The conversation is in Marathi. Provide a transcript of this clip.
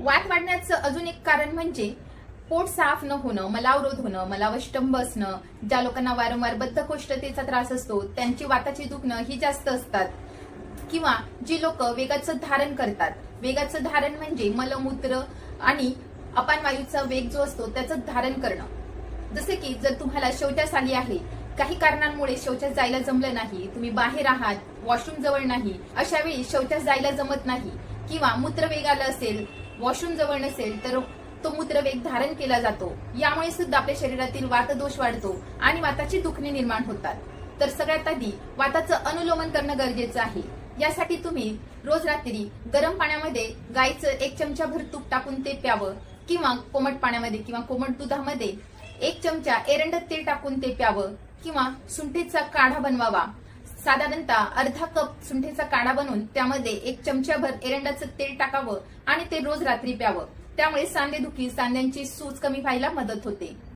वात वाढण्याचं अजून एक कारण म्हणजे पोट साफ न होणं मलावरोध होणं मलावष्टंभ असणं ज्या लोकांना वारंवार बद्धकोष्ठतेचा त्रास असतो त्यांची वाताची दुखणं ही जास्त असतात. किंवा जी लोक वेगाचं धारण करतात वेगाचं धारण म्हणजे मलमूत्र आणि अपान वायूचा वेग जो असतो त्याचं धारण करणं. जसे की जर तुम्हाला शौचास आली आहे काही कारणांमुळे शौचास जायला जमलं नाही तुम्ही बाहेर आहात वॉशरूम जवळ नाही अशा वेळी शौचास जायला जमत नाही. किंवा मूत्रवेग आला असेल वॉशरूम जवळ नसेल तर तो मूत्रवेग धारण केला जातो. यामुळे सुद्धा आपल्या शरीरातील वातदोष वाढतो आणि वाताची दुखणे निर्माण होतात. तर सगळ्यात आधी वाताचं अनुलोमन करणं गरजेचं आहे. यासाठी तुम्ही रोज रात्री गरम पाण्यामध्ये गाईचं एक चमचाभर तूप टाकून ते प्यावं किंवा कोमट पाण्यामध्ये किंवा कोमट दुधामध्ये एक चमचा एरंडत तेल टाकून ते प्यावं किंवा सुंठीचा काढा बनवावा. साधारणतः अर्धा कप सुंठीचा काढा बनवून त्यामध्ये एक चमच्याभर एरंडाचं तेल टाकावं आणि ते रोज रात्री प्यावं. त्यामुळे सांधेदुखी सांध्यांची सूज कमी व्हायला मदत होते.